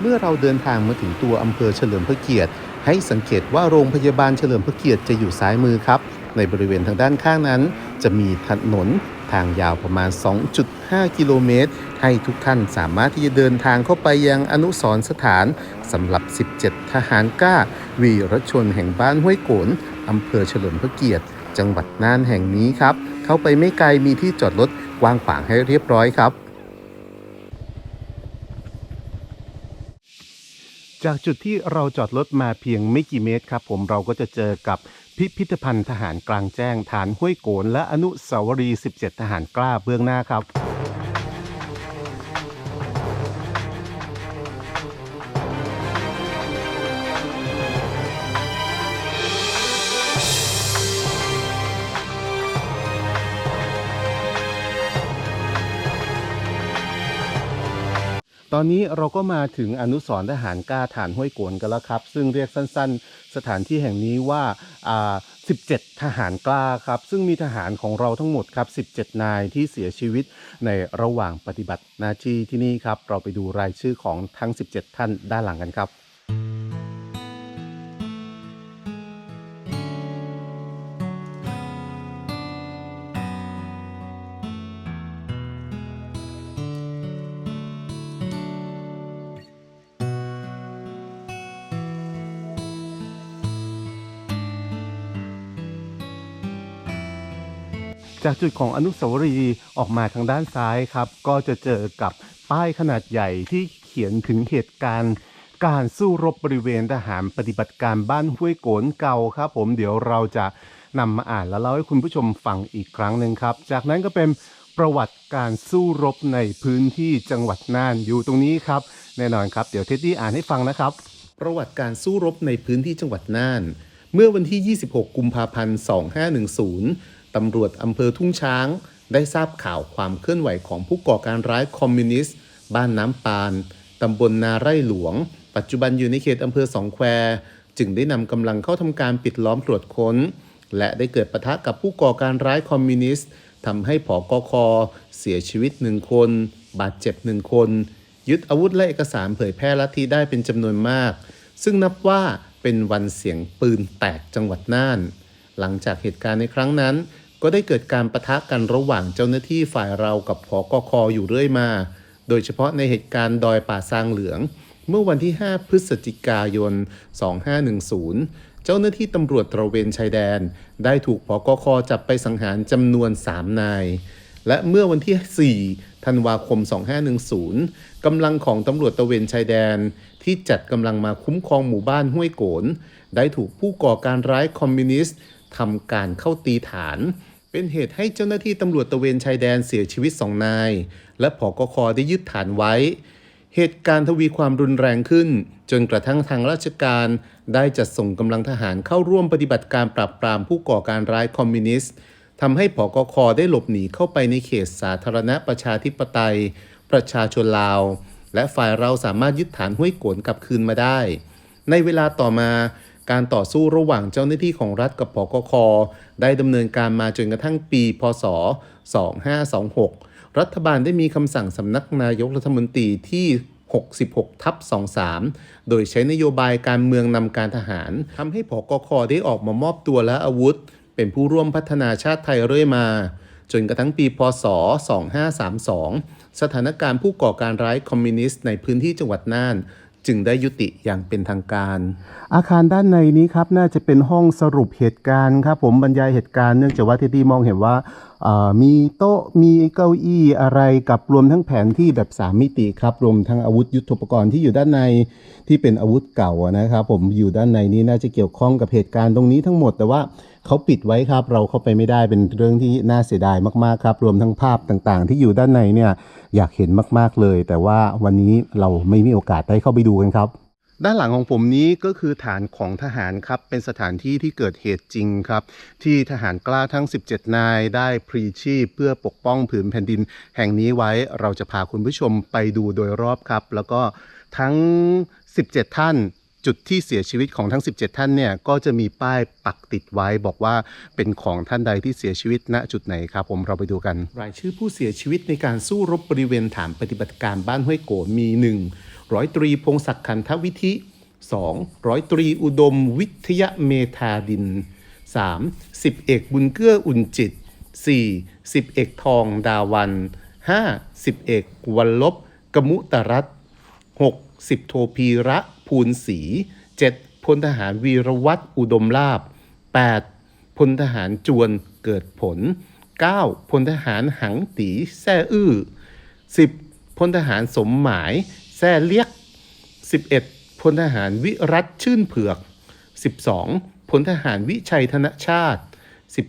เมื่อเราเดินทางมาถึงตัวอำเภอเฉลิมพระเกียรติ ให้สังเกตว่าโรงพยาบาลเฉลิมพระเกียรติจะอยู่ซ้ายมือครับ ในบริเวณทางด้านข้างนั้น จะมีถนนทางยาวประมาณ 2.5 กิโลเมตร ให้ทุกท่านสามารถที่จะเดินทางเข้าไปยังอนุสรสถานสำหรับ 17 ทหารกล้า วีรชนแห่งบ้านห้วยโกนอำเภอเฉลิมพระเกียรติ จังหวัดน่านแห่งนี้ครับ เข้าไปไม่ไกลมีที่จอดรถกว้างขวางให้เรียบร้อยครับ จากจุดที่เราจอดรถมาเพียงไม่กี่เมตรครับ ผมเราก็จะเจอกับพิพิธภัณฑ์ทหารกลางแจ้ง ฐานห้วยโกนและอนุสาวรีย์ 17 ทหารกล้าเบื้องหน้าครับ อนนี้เราก็มาถึงอนุสรณ์ทหารกล้าฐานห้วยโกนกันแล้วครับ ซึ่งเรียกสั้นๆ สถานที่แห่งนี้ว่าอ่า17 ทหารกล้าครับ ซึ่งมีทหารของเราทั้งหมดครับ 17 นายที่เสียชีวิตในระหว่างปฏิบัติหน้าที่ที่นี่ครับ เราไปดูรายชื่อของทั้ง 17 ท่านด้านหลังกันครับ จากจุดของอนุสาวรีย์ออกมาทางด้านซ้ายครับ ก็จะเจอกับป้ายขนาดใหญ่ที่เขียนถึงเหตุการณ์ การสู้รบบริเวณทหารปฏิบัติการบ้านห้วยโกนเก่าครับ ผมเดี๋ยวเราจะนำมาอ่านแล้วเล่าให้คุณผู้ชมฟังอีกครั้งหนึ่งครับ จากนั้นก็เป็นประวัติการสู้รบในพื้นที่จังหวัดน่านอยู่ตรงนี้ครับ แน่นอนครับ เดี๋ยวเท็ดดี้อ่านให้ฟังนะครับ ประวัติการสู้รบในพื้นที่จังหวัดน่าน เมื่อวันที่ 26 กุมภาพันธ์ 2510 ตำรวจอำเภอทุ่งช้าง ได้ทราบข่าวความเคลื่อนไหวของผู้ก่อการร้ายคอมมิวนิสต์ บ้านน้ำปาน ตำบลนาไร่หลวง ปัจจุบันอยู่ในเขตอำเภอสองแคว จึงได้นำกำลังเข้าทำการปิดล้อมตรวจค้น และได้เกิดปะทะกับผู้ก่อการร้ายคอมมิวนิสต์ทำให้ผอกคเสียชีวิตหนึ่งคน บาดเจ็บหนึ่งคน ยึดอาวุธและเอกสารเผยแพร่ลัทธิได้เป็นจำนวนมาก ซึ่งนับว่าเป็นวันเสียงปืนแตกจังหวัดน่าน หลังจากเหตุการณ์ในครั้งนั้น ก็ได้เกิดการประทะกันระหว่างเจ้าหน้าที่ฝ่ายเรากับผอกคอยู่เรื่อยมา โดยเฉพาะในเหตุการณ์ดอยป่าซางเหลือง เมื่อวันที่ 5 พฤศจิกายน 2510 เจ้าหน้าที่ตำรวจตระเวนชายแดน ได้ถูกผอกคจับไปสังหารจำนวน 3 นาย และเมื่อวันที่ 4 ธันวาคม 2510 กำลังของตำรวจตระเวนชายแดน ที่จัดกำลังมาคุ้มครองหมู่บ้านห้วยโกน ได้ถูกผู้ก่อการร้ายคอมมิวนิสต์ ทำการเข้าตีฐาน เป็นเหตุให้เจ้าหน้าที่ตำรวจตะเวนชายแดนเสียชีวิตสองนาย และผอกคได้ยึดฐานไว้ เหตุการณ์ทวีความรุนแรงขึ้น จนกระทั่งทางราชการได้จัดส่งกำลังทหารเข้าร่วมปฏิบัติการปราบปรามผู้ก่อการร้ายคอมมิวนิสต์ทำให้ผอกคได้หลบหนีเข้าไปในเขตสาธารณประชาธิปไตย ประชาชนลาว และฝ่ายเราสามารถยึดฐานห้วยโกนกลับคืนมาได้ ในเวลาต่อมา การต่อสู้ระหว่างเจ้าหน้าที่ของรัฐกับผกคได้ดำเนินการมาจนกระทั่งปี พศ 2526 รัฐบาลได้มีคำสั่งสำนักนายกรัฐมนตรีที่ 66 ทับ 23 โดยใช้นโยบายการเมืองนำการทหารทำให้ผกคได้ออกมามอบตัวและอาวุธ เป็นผู้ร่วมพัฒนาชาติไทยเรื่อยมา จนกระทั่งปี พศ 2532 สถานการณ์ผู้ก่อการร้ายคอมมิวนิสต์ในพื้นที่จังหวัดน่าน จึงได้ยุติอย่างเป็นทางการ อาคารด้านในนี้ครับน่าจะเป็นห้องสรุปเหตุการณ์ครับผมบรรยายเหตุการณ์เนื่องจากว่าที่ดีมองเห็นว่ามีโต๊ะมีเก้าอี้อะไรกับรวมทั้งแผนที่แบบ3มิติครับรวมทั้งอาวุธยุทโธปกรณ์ที่อยู่ด้านในที่เป็นอาวุธเก่านะครับผมอยู่ด้านในนี้น่าจะเกี่ยวข้องกับเหตุการณ์ตรงนี้ทั้งหมดแต่ว่า เขาปิดไว้ครับ เราเข้าไปไม่ได้เป็นเรื่องที่น่าเสียดายมากๆครับ รวมทั้งภาพต่างๆ ที่อยู่ด้านในเนี่ยอยากเห็นมากๆเลย แต่ว่าวันนี้เราไม่มีโอกาสได้เข้าไปดูกันครับด้านหลังของผมนี้ก็คือฐานของทหารครับ เป็นสถานที่ที่เกิดเหตุจริงครับ ที่ทหารกล้าทั้ง 17 นายได้พลีชีพ เพื่อปกป้องผืนแผ่นดิน แห่งนี้ไว้เราจะพาคุณผู้ชมไปดูโดยรอบครับ แล้วก็ทั้ง 17 ท่าน จุดที่เสียชีวิตของทั้ง 17 ท่านเนี่ยก็จะมีป้ายปักติดไว้บอกว่าเป็นของท่านใดที่เสียชีวิตณจุดไหนครับ ผมเราไปดูกัน รายชื่อผู้เสียชีวิตในการสู้รบบริเวณฐานปฏิบัติการบ้านห้วยโกนมี 1. ร้อยตรีพงศักดิ์ขันทวิธิ 2. ร้อยตรีอุดมวิทยเมธาดิน 3. สิบเอกบุญเกื้ออุ่นจิต 4. สิบเอกทองดาวัน 5. สิบเอกวันลบกมุตรัตน์ 6. สิบโทพีระ ภูลศรี 7. พลทหารวีรวัตรอุดมลาบ 8. พลทหารจวนเกิดผล 9. พลทหารหังตีแซ่อื้อ 10. พลทหารสมหมายแซ่เลียก 11. พลทหารวิรัตชื่นเผือก 12. พลทหารวิชัยธนชาติ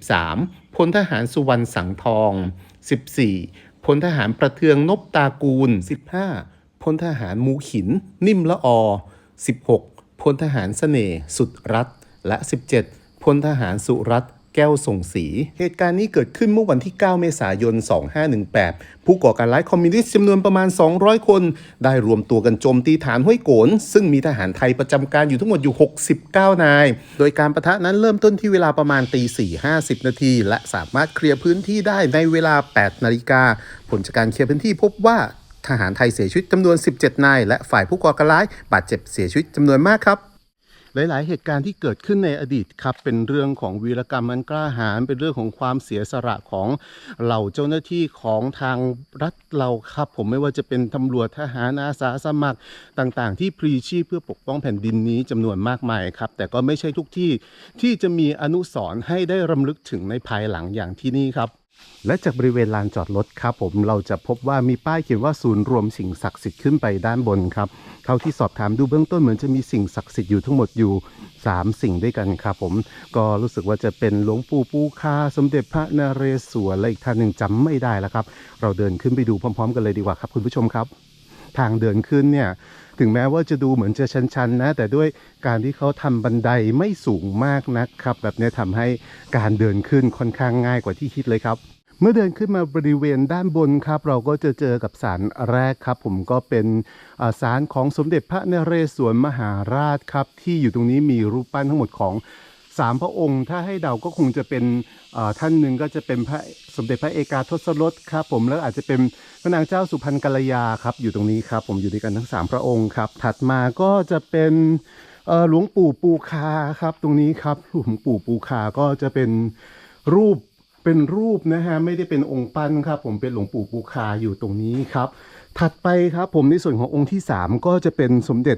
13. พลทหารสุวรรณสังทอง 14. พลทหารประเทืองนบตากูล 15. พลทหารมูขิน นิ่มละอ 16. พลทหารเสน่ห์สุดรัตและ 17. พลทหารสุรัตแก้วส่งสี เหตุการณ์นี้เกิดขึ้นเมื่อวันที่ 9 เมษายน 2518 ผู้ก่อการร้ายคอมมิวนิสต์จำนวนประมาณ 200 คน ได้รวมตัวกันโจมตีฐานห้วยโกน ซึ่งมีทหารไทยประจำการอยู่ทั้งหมดอยู่ 69 นาย โดยการประทะนั้นเริ่มต้นที่เวลาประมาณตี 4 50 นาที และสามารถเคลียร์พื้นที่ได้ในเวลา 8 นาฬิกา ผลจากการเคลียร์พื้นที่พบว่า ทหารไทยเสียชีวิตจำนวน 17 นาย และฝ่ายผู้ก่อการร้ายบาดเจ็บเสียชีวิตจำนวนมากครับหลาย ๆ เหตุการณ์ที่เกิดขึ้นในอดีตครับ เป็นเรื่องของวีรกรรมอันกล้าหาญเป็นเรื่องของความเสียสละของเหล่าเจ้าหน้าที่ของทางรัฐเราครับ ผมไม่ว่าจะเป็นตำรวจทหารอาสาสมัครต่าง ๆ ที่พลีชีพเพื่อปกป้องแผ่นดินนี้จำนวนมากมายครับ แต่ก็ไม่ใช่ทุกที่ที่จะมีอนุสรณ์ให้ได้รำลึกถึงในภายหลังอย่างที่นี่ครับ และจากบริเวณลานจอดรถครับผมเราจะพบว่ามีป้ายเขียนว่าศูนย์รวมสิ่งศักดิ์สิทธิ์ขึ้นไปด้านบนครับเท่าที่สอบถามดูเบื้องต้นเหมือนจะมีสิ่งศักดิ์สิทธิ์อยู่ทั้งหมดอยู่ 3 สิ่งด้วยกันครับผมก็รู้สึกว่าจะเป็นหลวงปู่ปูคาสมเด็จพระนเรศวรและอีกท่านหนึ่งจำไม่ได้แล้วครับ เราเดินขึ้นไปดูพร้อม ๆ กันเลยดีกว่าครับ คุณผู้ชมครับ ทางเดินขึ้นเนี่ย ถึงแม้ว่าจะดูเหมือนจะชันๆนะ แต่ด้วยการที่เขาทำบันไดไม่สูงมากนักครับ แบบนี้ทำให้การเดินขึ้นค่อนข้างง่ายกว่าที่คิดเลยครับเมื่อเดินขึ้นมาบริเวณด้านบนครับ เราก็จะเจอกับศาลแรกครับ ผมก็เป็นอ่าศาลของสมเด็จพระนเรศวรมหาราชครับ ที่อยู่ตรงนี้มีรูปปั้นทั้งหมดของ สามพระองค์ ถ้าให้เดาก็คงจะเป็นท่านหนึ่งก็จะเป็นพระสมเด็จพระเอกาทศรสครับผมแล้วอาจจะเป็นพระนางเจ้าสุพรรณกัลยาครับอยู่ตรงนี้ครับ ผมอยู่ด้วยกันทั้งสามพระองค์ครับ ถัดมาก็จะเป็นหลวงปู่ปูคาครับ ตรงนี้ครับหลวงปู่ปูคาก็จะเป็นรูปเป็นรูปนะฮะไม่ได้เป็นองค์ปั้นครับ ผมเป็นหลวงปู่ปูคาอยู่ตรงนี้ครับ ถัดไปครับผมในส่วนขององค์ที่ 3 ก็จะเป็นสมเด็จ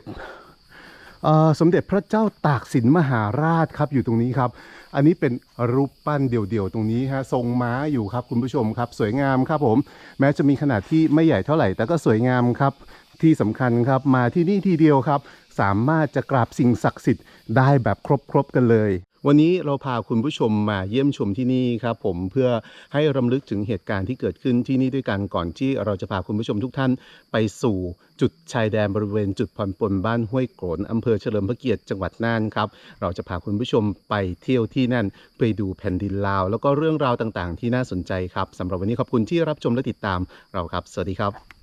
สมเด็จพระเจ้าตากสินมหาราชครับอยู่ตรงนี้ครับ อันนี้เป็นรูปปั้นเดี่ยวๆตรงนี้ฮะทรงม้าอยู่ครับคุณผู้ชมครับ สวยงามครับผม แม้จะมีขนาดที่ไม่ใหญ่เท่าไหร่ แต่ก็สวยงามครับ ที่สำคัญครับมาที่นี่ทีเดียวครับ สามารถจะกราบสิ่งศักดิ์สิทธิ์ได้แบบครบๆกันเลย วันนี้เราพาคุณผู้ชมมาเยี่ยมชมที่นี่ครับผมเพื่อให้รำลึกถึงเหตุการณ์ที่เกิดขึ้นที่นี่ด้วยกันก่อนที่เราจะพาคุณผู้ชมทุกท่านไปสู่จุดชายแดนบริเวณจุดผ่อนปลนบ้านห้วยโกรนอำเภอเฉลิมพระเกียรติจังหวัดน่านครับเราจะพาคุณผู้ชมไปเที่ยวที่นั่นไปดูแผ่นดินลาว แล้วก็เรื่องราวต่างๆ ที่น่าสนใจครับสำหรับวันนี้ขอบคุณที่รับชมและติดตามเราครับ สวัสดีครับ